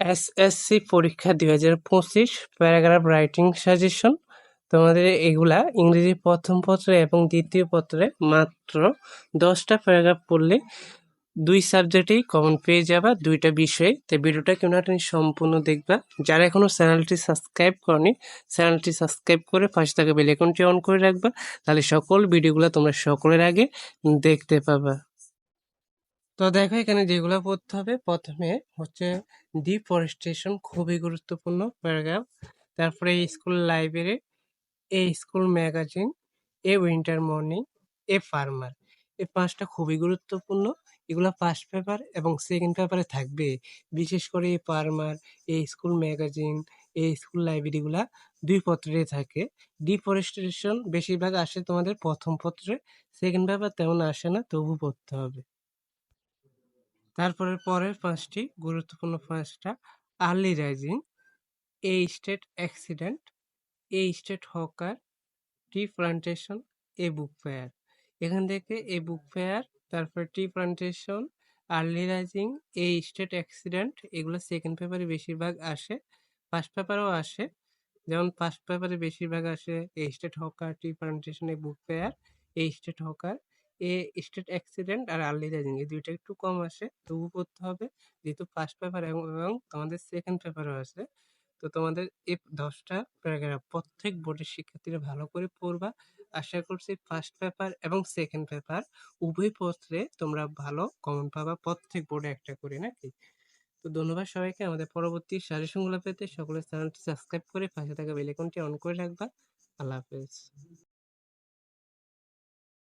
SSC পরীক্ষা দুই হাজার পঁচিশ প্যারাগ্রাফ রাইটিং সাজেশন। তোমাদের এগুলা ইংরেজি প্রথম পত্রে এবং দ্বিতীয় পত্রে মাত্র দশটা প্যারাগ্রাফ পড়লে দুই সাবজেক্টেই কমন পেয়ে যাবা, দুইটা বিষয়ে। তো ভিডিওটা কেন তুমি সম্পূর্ণ দেখবা। যারা এখনও চ্যানেলটি সাবস্ক্রাইব করনি, চ্যানেলটি সাবস্ক্রাইব করে পাশে থাকা বেল আইকনটি অন করে রাখবা, তাহলে সকল ভিডিওগুলো তোমরা সকলের আগে দেখতে পাবা। তো দেখো, এখানে যেগুলো পড়তে হবে, প্রথমে হচ্ছে ডিফরেস্টেশন খুবই গুরুত্বপূর্ণ প্যারাগ্রাফ তারপরে school library a school magazine a winter morning a farmer এই পাঁচটা খুবই গুরুত্বপূর্ণ। এগুলো ফার্স্ট পেপার এবং সেকেন্ড পেপারে থাকবে। বিশেষ করে এই ফার্মার এই স্কুল ম্যাগাজিন এই স্কুল লাইব্রেরিগুলা দুই পত্রে থাকে। ডিফরেস্টেশন বেশিরভাগ আসে তোমাদের প্রথম পত্রে সেকেন্ড পেপার তেমন আসে না, তবু পড়তে হবে। তারপরে পরের পাঁচটি গুরুত্বপূর্ণ পাঁচটা early rising, a street accident, a street hawker, tea plantation, a book fair. এখান থেকে এ বুক ফেয়ার, তারপরে tea plantation, early rising, a street accident, এগুলো সেকেন্ড পেপারে বেশিরভাগ আসে ফার্স্ট পেপারেও আসে, যেমন ফার্স্ট পেপারে বেশিরভাগ আসে, a street hawker, tea plantation, a book fair, a street hawker a street accident R early rising এই দুইটা একটু কম আসে। তবু পড়তে হবে। যেহেতু ফার্স্ট পেপার এবং তোমাদের সেকেন্ড পেপারও আছে। তো তোমাদের এই দশটা প্যারাগ্রাফ প্রত্যেক বোর্ডের শিক্ষার্থীরা ভালো করে পড়বা। আশা করছি ফার্স্ট পেপার এবং সেকেন্ড পেপার উভয় পত্রে তোমরা ভালো কমন পাবা। প্রত্যেক বোর্ডে একটা করে নাকি? তো ধন্যবাদ সবাইকে। আমাদের পরবর্তী সাজেশনগুলো পেতে সকলের চ্যানেলটি সাবস্ক্রাইব করে পাশে থাকা বেল আইকনটি অন করে রাখবা। আল্লাহ হাফেজ।